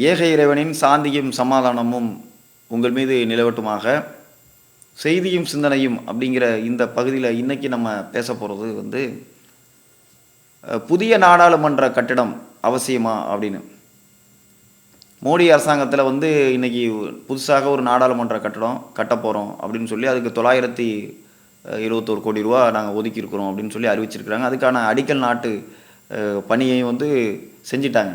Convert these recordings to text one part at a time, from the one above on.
ஏக இறைவனின் சாந்தியும் சமாதானமும் உங்கள் மீது நிலவட்டுமாக செய்தியும் சிந்தனையும் அப்படிங்கிற இந்த பகுதியில் இன்றைக்கி நம்ம பேச போகிறது வந்து புதிய நாடாளுமன்ற கட்டிடம் அவசியமா அப்படின்னு. மோடி அரசாங்கத்தில் வந்து இன்னைக்கு புதுசாக ஒரு நாடாளுமன்ற கட்டடம் கட்ட போகிறோம் அப்படின்னு சொல்லி அதுக்கு தொள்ளாயிரத்தி இருபத்தோரு கோடி ரூபா நாங்கள் ஒதுக்கியிருக்கிறோம் அப்படின்னு சொல்லி அறிவிச்சிருக்கிறாங்க. அதுக்கான அடிக்கல் நாட்டு பணியை பணியையும் வந்து செஞ்சிட்டாங்க.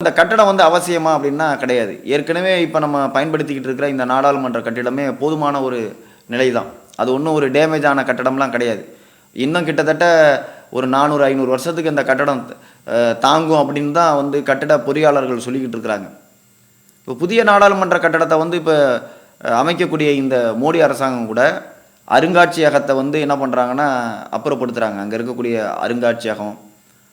இந்த கட்டடம் வந்து அவசியமா அப்படின்னா கிடையாது. ஏற்கனவே இப்போ நம்ம பயன்படுத்திக்கிட்டு இருக்கிற இந்த நாடாளுமன்ற கட்டிடமே போதுமான ஒரு நிலை தான் அது ஒன்றும் ஒரு டேமேஜ் ஆன கட்டடம்லாம் கிடையாது. இன்னும் கிட்டத்தட்ட ஒரு நானூறு ஐநூறு வருஷத்துக்கு இந்த கட்டடம் தாங்கும் அப்படின்னு தான் வந்து கட்டிட பொறியாளர்கள் சொல்லிக்கிட்டு இருக்கிறாங்க. இப்போ புதிய நாடாளுமன்ற கட்டடத்தை வந்து இப்போ அமைக்கக்கூடிய இந்த மோடி அரசாங்கம் கூட அருங்காட்சியகத்தை வந்து என்ன பண்ணுறாங்கன்னா அப்புறப்படுத்துகிறாங்க அங்கே இருக்கக்கூடிய அருங்காட்சியகம்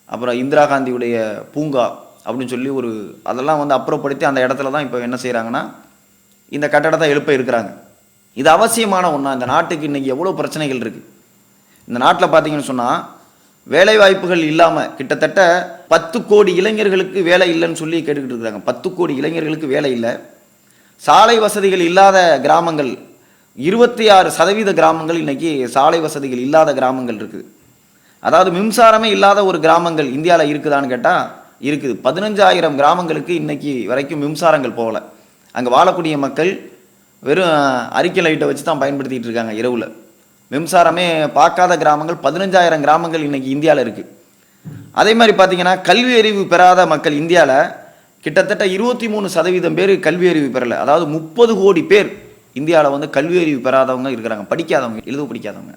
அப்புறம் இந்திரா காந்தியுடைய பூங்கா அப்படின்னு சொல்லி ஒரு அதெல்லாம் வந்து அப்புறப்படுத்தி அந்த இடத்துல தான் இப்போ என்ன செய்கிறாங்கன்னா இந்த கட்டடத்தை எழுப்ப இருக்கிறாங்க. இது அவசியமான ஒன்றா இந்த நாட்டுக்கு இன்றைக்கி எவ்வளோ பிரச்சனைகள் இருக்குது இந்த நாட்டில் பார்த்தீங்கன்னு சொன்னால் வேலைவாய்ப்புகள் இல்லாமல் கிட்டத்தட்ட பத்து கோடி இளைஞர்களுக்கு வேலை இல்லைன்னு சொல்லி கேட்டுக்கிட்டு இருக்கிறாங்க. பத்து கோடி இளைஞர்களுக்கு வேலை இல்லை. சாலை வசதிகள் இல்லாத கிராமங்கள் இருபத்தி ஆறு சதவீத கிராமங்கள் இன்னைக்கு சாலை வசதிகள் இல்லாத கிராமங்கள் இருக்குது. அதாவது மின்சாரமே இல்லாத ஒரு கிராமங்கள் இந்தியாவில் இருக்குதான்னு கேட்டால் இருக்குது. பதினஞ்சாயிரம் கிராமங்களுக்கு இன்றைக்கி வரைக்கும் மின்சாரங்கள் போகலை. அங்கே வாழக்கூடிய மக்கள் வெறும் அறிக்கை லைட்டை வச்சு தான் பயன்படுத்திகிட்டு இருக்காங்க இரவில். மின்சாரமே பார்க்காத கிராமங்கள் பதினஞ்சாயிரம் கிராமங்கள் இன்றைக்கி இந்தியாவில் இருக்குது அதே மாதிரி பார்த்தீங்கன்னா கல்வி அறிவு பெறாத மக்கள் இந்தியாவில் கிட்டத்தட்ட இருபத்தி மூணு சதவீதம் பேர் கல்வி அறிவு பெறலை. அதாவது முப்பது கோடி பேர் இந்தியாவில் வந்து கல்வி அறிவு பெறாதவங்க இருக்கிறாங்க. படிக்காதவங்க எழுத படிக்காதவங்க.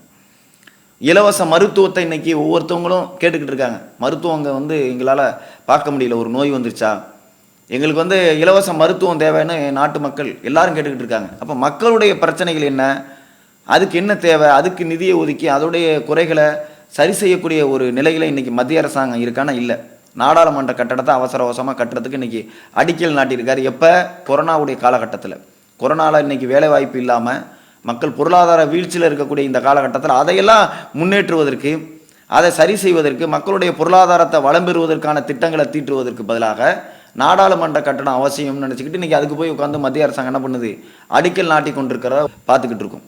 இலவச மருத்துவத்தை இன்னைக்கு ஒவ்வொருத்தவங்களும் கேட்டுக்கிட்டு இருக்காங்க. மருத்துவங்க வந்து எங்களால் பார்க்க முடியல. ஒரு நோய் வந்துருச்சா? எங்களுக்கு வந்து இலவச மருத்துவம் தேவைன்னு நாட்டு மக்கள் எல்லாரும் கேட்டுக்கிட்டு இருக்காங்க. அப்போ மக்களுடைய பிரச்சனைகள் என்ன? அதுக்கு என்ன தேவை? அதுக்கு நிதியை ஒதுக்கி அதோடைய குறைகளை சரி செய்யக்கூடிய ஒரு நிலையில் இன்றைக்கி மத்திய அரசாங்கம் இருக்கானா? இல்லை. நாடாளுமன்ற கட்டடத்தை அவசர அவசரமாக கட்டுறதுக்கு இன்னைக்கு அடிக்கல் நாட்டியிருக்காரு. எப்போ? கொரோனாவுடைய காலகட்டத்தில். கொரோனாவில் இன்றைக்கி வேலைவாய்ப்பு இல்லாமல் மக்கள் பொருளாதார வீழ்ச்சியில் இருக்கக்கூடிய இந்த காலகட்டத்தில் அதையெல்லாம் முன்னேற்றுவதற்கு அதை சரி செய்வதற்கு மக்களுடைய பொருளாதாரத்தை வளம் பெறுவதற்கான திட்டங்களை தீட்டுவதற்கு பதிலாக நாடாளுமன்ற கட்டணம் அவசியம்னு நினச்சிக்கிட்டு இன்றைக்கி அதுக்கு போய் உட்காந்து மத்திய அரசாங்கம் என்ன பண்ணுது? அடிக்கல் நாட்டி கொண்டிருக்கிறத பார்த்துக்கிட்டு இருக்கோம்.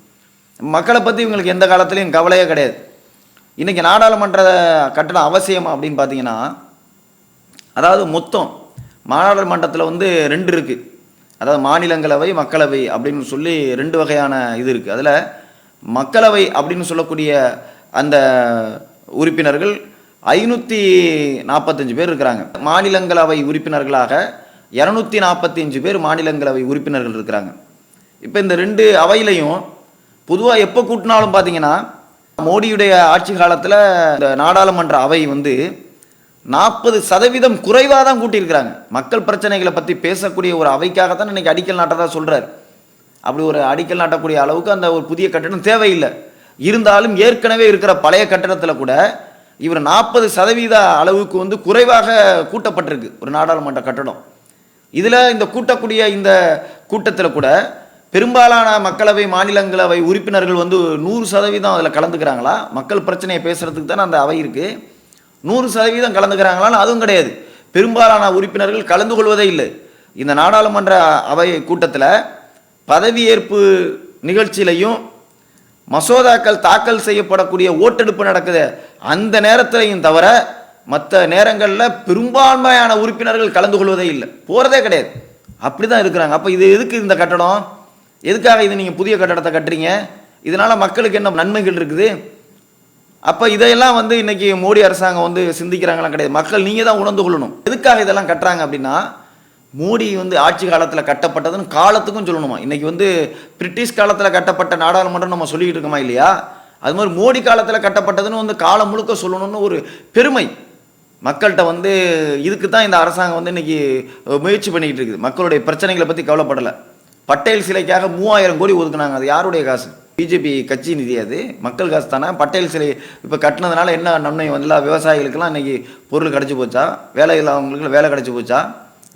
மக்களை பற்றி இவங்களுக்கு எந்த காலத்துலேயும் கவலையே கிடையாது. இன்றைக்கி நாடாளுமன்ற கட்டணம் அவசியம் அப்படின்னு பார்த்தீங்கன்னா அதாவது மொத்தம் நாடாளுமன்றத்தில் வந்து ரெண்டு இருக்குது அதாவது மாநிலங்களவை மக்களவை அப்படின்னு சொல்லி ரெண்டு வகையான இது இருக்குது அதில் மக்களவை அப்படின்னு சொல்லக்கூடிய அந்த உறுப்பினர்கள் ஐநூற்றி நாற்பத்தஞ்சு பேர் இருக்கிறாங்க. மாநிலங்களவை உறுப்பினர்களாக இரநூத்தி நாற்பத்தஞ்சு பேர் மாநிலங்களவை உறுப்பினர்கள் இருக்கிறாங்க. இப்போ இந்த ரெண்டு அவையிலையும் பொதுவாக எப்போ கூட்டினாலும் பார்த்தீங்கன்னா மோடியுடைய ஆட்சி காலத்தில் இந்த நாடாளுமன்ற அவை வந்து நாற்பது சதவீதம் குறைவாக தான் கூட்டியிருக்கிறாங்க. மக்கள் பிரச்சனைகளை பற்றி பேசக்கூடிய ஒரு அவைக்காக தான் இன்றைக்கி அடிக்கல் நாட்டதாக சொல்கிறார் அப்படி ஒரு அடிக்கல் நாட்டக்கூடிய அளவுக்கு அந்த ஒரு புதிய கட்டடம் தேவையில்லை. இருந்தாலும் ஏற்கனவே இருக்கிற பழைய கட்டடத்தில் கூட இவர் நாற்பது சதவீத அளவுக்கு வந்து குறைவாக கூட்டப்பட்டிருக்கு. ஒரு நாடாளுமன்ற கட்டடம் இதில் இந்த கூட்டக்கூடிய இந்த கூட்டத்தில் கூட பெரும்பாலான மக்களவை மாநிலங்களவை உறுப்பினர்கள் வந்து நூறு சதவீதம் அதில் கலந்துக்கிறாங்களா? மக்கள் பிரச்சனையை பேசுகிறதுக்கு தானே அந்த அவை இருக்குது நூறு சதவீதம் கலந்துக்கிறாங்களான்னு அதுவும் கிடையாது. பெரும்பாலான உறுப்பினர்கள் கலந்து கொள்வதே இல்லை. இந்த நாடாளுமன்ற அவை கூட்டத்தில் பதவியேற்பு நிகழ்ச்சியிலையும் மசோதாக்கள் தாக்கல் செய்யப்படக்கூடிய ஓட்டெடுப்பு நடக்குது அந்த நேரத்திலையும் தவிர மற்ற நேரங்களில் பெரும்பான்மையான உறுப்பினர்கள் கலந்து கொள்வதே இல்லை. போகிறதே கிடையாது. அப்படி தான் இருக்கிறாங்க. அப்போ இது எதுக்கு இந்த கட்டடம்? எதுக்காக இது நீங்கள் புதிய கட்டடத்தை கட்டுறீங்க? இதனால் மக்களுக்கு என்ன நன்மைகள் இருக்குது? அப்போ இதையெல்லாம் வந்து இன்னைக்கு மோடி அரசாங்கம் வந்து சிந்திக்கிறாங்களாம் கிடையாது. மக்கள் நீங்கள் தான் உணர்ந்து கொள்ளணும். எதுக்காக இதெல்லாம் கட்டுறாங்க அப்படின்னா மோடி வந்து ஆட்சி காலத்தில் கட்டப்பட்டதுன்னு காலத்துக்கும் சொல்லணுமா? இன்றைக்கி வந்து பிரிட்டிஷ் காலத்தில் கட்டப்பட்ட நாடாளுமன்றம் நம்ம சொல்லிக்கிட்டு இருக்கோமா இல்லையா? அது மாதிரி மோடி காலத்தில் கட்டப்பட்டதுன்னு வந்து காலம் முழுக்க சொல்லணும்னு ஒரு பெருமை மக்கள்கிட்ட வந்து இதுக்கு தான் இந்த அரசாங்கம் வந்து இன்னைக்கு முயற்சி பண்ணிக்கிட்டு இருக்குது. மக்களுடைய பிரச்சனைகளை பற்றி கவலைப்படலை. பட்டேல் சிலைக்காக மூவாயிரம் கோடி ஒதுக்குனாங்க. அது யாருடைய காசு? பிஜேபி கட்சி நிதி அது. மக்கள் காசு தானே? பட்டேல் சிலை இப்போ கட்டினதுனால என்ன நன்மை? வந்துலாம் விவசாயிகளுக்கெல்லாம் இன்னைக்கு பொருள் கிடச்சி போச்சா? வேலை இல்லாதவங்களுக்கு வேலை கிடச்சி போச்சா?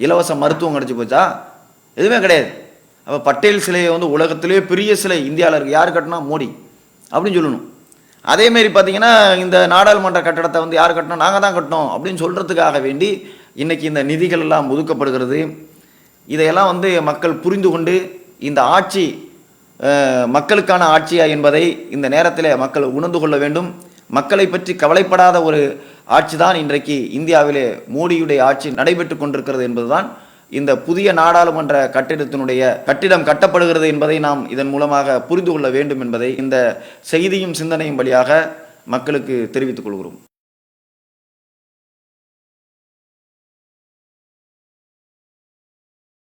இலவச மருத்துவம் கிடச்சி போச்சா? எதுவுமே கிடையாது. அப்போ பட்டேல் சிலையை வந்து உலகத்திலேயே பெரிய சிலை. இந்தியாவில் இருக்குது யார் கட்டினா? மோடி. அப்படின்னு சொல்லணும். அதேமாரி பார்த்தீங்கன்னா இந்த நாடாளுமன்ற கட்டடத்தை வந்து யார் கட்டணும் நாங்கள் தான் கட்டணும் அப்படின்னு சொல்கிறதுக்காக வேண்டி இன்றைக்கி இந்த நிதிகள் எல்லாம் ஒதுக்கப்படுகிறது. இதையெல்லாம் வந்து மக்கள் புரிந்து கொண்டு இந்த ஆட்சி மக்களுக்கான ஆட்சியா என்பதை இந்த நேரத்தில் மக்கள் உணர்ந்து கொள்ள வேண்டும். மக்களை பற்றி கவலைப்படாத ஒரு ஆட்சி தான் இன்றைக்கு இந்தியாவிலே மோடியுடைய ஆட்சி நடைபெற்று கொண்டிருக்கிறது என்பதுதான் இந்த புதிய நாடாளுமன்ற கட்டிடத்தினுடைய கட்டிடம் கட்டப்படுகிறது என்பதை நாம் இதன் மூலமாக புரிந்து கொள்ள வேண்டும் என்பதை இந்த செய்தியும் சிந்தனையும் வழியாக மக்களுக்கு தெரிவித்துக் கொள்கிறோம்.